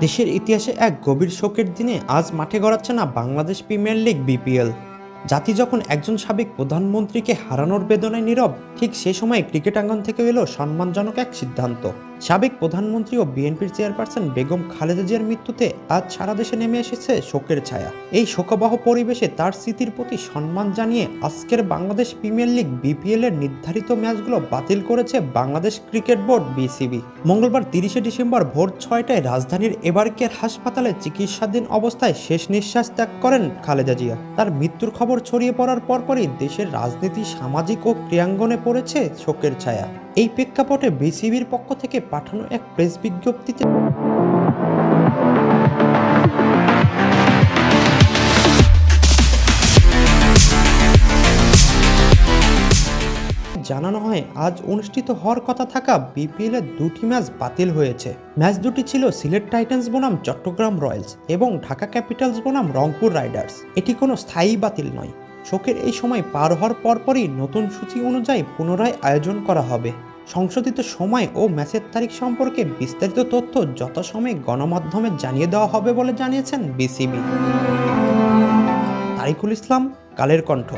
দেশের ইতিহাসে এক গভীর শোকের দিনে আজ মাঠে গড়াচ্ছে না বাংলাদেশ প্রিমিয়ার লিগ বিপিএল। জাতি যখন একজন সাবেক প্রধানমন্ত্রীকে হারানোর বেদনায় নীরব, ঠিক সে সময় ক্রিকেট আঙ্গন থেকে এলো সম্মানজনক এক সিদ্ধান্ত। সাবেক প্রধানমন্ত্রী ও বিএনপির চেয়ারপারসন বেগম খালেদা জিয়ার মৃত্যুতে আজ সারা দেশে নেমে এসেছে শোকের ছায়া। এই শোকাবহ পরিবেশে তার স্মৃতির প্রতি সম্মান জানিয়ে আজকের বাংলাদেশ প্রিমিয়ার লিগ বিপিএল এর নির্ধারিত ম্যাচগুলো বাতিল করেছে বাংলাদেশ ক্রিকেট বোর্ড বিসিবি। মঙ্গলবার তিরিশে ডিসেম্বর ভোর ছয়টায় রাজধানীর এবারকের হাসপাতালে চিকিৎসাধীন অবস্থায় শেষ নিঃশ্বাস ত্যাগ করেন খালেদা জিয়া। তার মৃত্যুর খবর ছড়িয়ে পড়ার পরপরই দেশের রাজনীতি, সামাজিক ও ক্রিয়াঙ্গনে পড়েছে শোকের ছায়া। এই প্রেক্ষাপটে বিসিবির পক্ষ থেকে পাঠানো এক প্রেস বিজ্ঞপ্তিতে জানানো হয়, আজ অনুষ্ঠিত হওয়ার কথা থাকা বিপিএল এর দুটি ম্যাচ বাতিল হয়েছে। ম্যাচ দুটি ছিল সিলেট টাইটান্স বনাম চট্টগ্রাম রয়্যালস এবং ঢাকা ক্যাপিটালস বনাম রংপুর রাইডার্স। এটি কোনো স্থায়ী বাতিল নয়। শোকের এই সময় পার হওয়ার পরপরই নতুন সূচি অনুযায়ী পুনরায় আয়োজন করা হবে। সংশোধিত সময় ও ম্যাচের তারিখ সম্পর্কে বিস্তারিত তথ্য যথাসময়ে গণমাধ্যমে জানিয়ে দেওয়া হবে বলে জানিয়েছেন বিসিবি। তারিকুল ইসলাম, কালের কণ্ঠ।